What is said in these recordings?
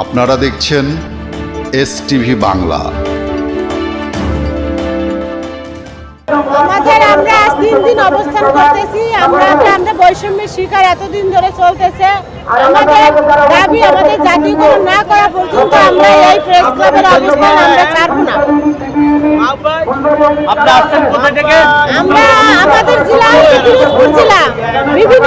আপনারা দেখছেন S TV Bangla. আমাদের আমরা আজ তিন দিন অবস্থান করতেছি আমরা আমরা বৈষম্যের শিকার এতদিন ধরে চলতেছে। আমাদের দাবি আমাদের জাতীয়করণ না করা পর্যন্ত আমরা এই প্রেস ক্লাবের অবস্থান আমরা ছাড়ব না। আমরা আমাদের জেলা বিভিন্ন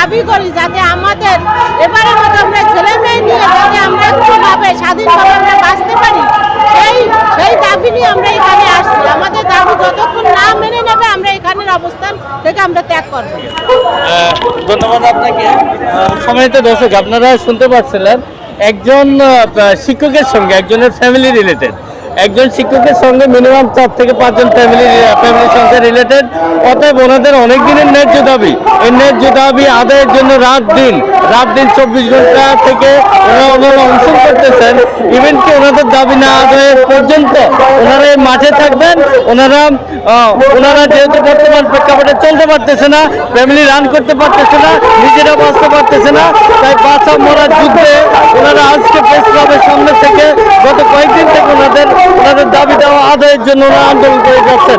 দাবি করি যাতে আমাদের, এবারের মতো আমরা ছেলে মেয়ে নিয়ে যাতে আমরা একটুভাবে স্বাধীনভাবে আমরা বাঁচতে পারি, সেই সেই দাবি নিয়ে আমরা এখানে আসছি। আমাদের দাবি যতক্ষণ না মেনে নেবে, আমরা এখানের অবস্থান থেকে আমরা ত্যাগ করব। ধন্যবাদ আপনাকে। সম্মানিত দর্শক, আপনারা শুনতে পাচ্ছিলেন একজন শিক্ষকের সঙ্গে একজনের ফ্যামিলি রিলেটেড একজন শিক্ষকের সঙ্গে মিনিমাম চার থেকে পাঁচজন ফ্যামিলি ফ্যামিলির সঙ্গে রিলেটেড অতএব ওনাদের অনেক দিনের ন্যায্য দাবি। এই ন্যায্য দাবি আদায়ের জন্য রাত দিন রাত দিন চব্বিশ ঘণ্টা থেকে ওনারা ওনারা অংশগ্রহণ করতেছেন। ইভেন কি ওনাদের দাবি না আদায়ের পর্যন্ত ওনারা মাঠে থাকবেন, ওনারা ওনারা যেহেতু বর্তমান প্রেক্ষাপটে চলতে পারতেছে না ফ্যামিলি রান করতে পারতেছে না, নিজেরা বাঁচতে পারতেছে না, তাই বাঁচা মরার যুদ্ধে ওনারা আজকে প্রেস ক্লাবের সামনে থেকে আদায়ের জন্য আন্দোলন করে যাচ্ছেন।